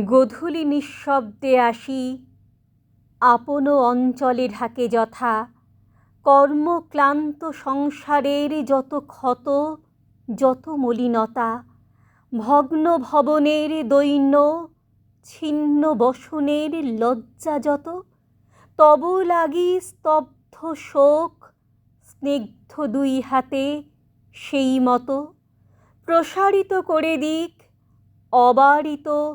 গোধূলি নিঃশব্দে আসি। আপন অঞ্চলে ঢাকে যথা। কর্মক্লান্ত সংসারের যত ক্ষত, যত মলিনতা। ভগ্ন ভবনের দৈন্য, ছিন্ন বসনের লজ্জা যত। তব লাগি স্তব্ধ শোক, স্নিগ্ধ দুই হাতে সেই মতো। প্রসারিত করে দিক, অবারিত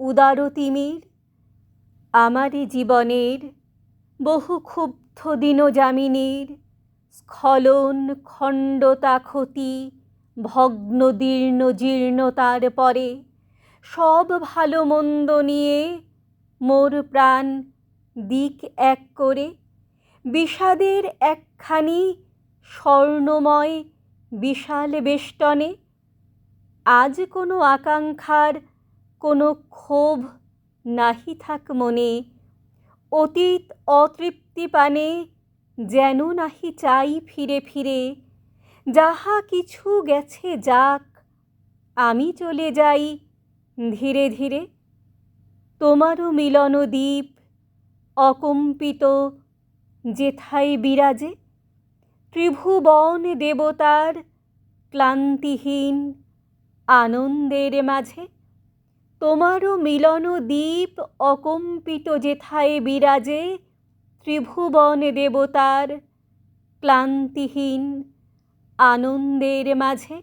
উদার তিমির আমারি জীবনের বহু ক্ষুব্ধ দীনযামিনীর স্খলন খণ্ডতা ক্ষতি, ভগ্ন দীর্ণ জীর্ণতার পরে, সব ভালো মন্দ নিয়ে মোর প্রাণ দিক এক করে, বিষাদের একখানি স্বর্ণময় বিশাল বেষ্টনে, আজ কোনো আকাঙ্ক্ষার কোনো ক্ষোভ নাহি থাক মনে। অতীত অতৃপ্তি পানে যেন নাহি চাই ফিরে ফিরে। যাহা কিছু গেছে যাক, আমি চলে যাই। ধীরে ধীরে তোমারও মিলন দ্বীপ অকম্পিত, যেথায় বিরাজে। ত্রিভুবন দেবতার ক্লান্তিহীন আনন্দের মাঝে তোমারও মিলন দ্বীপ অকম্পিত যেথায় বিরাজে ত্রিভুবন দেবতার ক্লান্তিহীন আনন্দের মাঝে।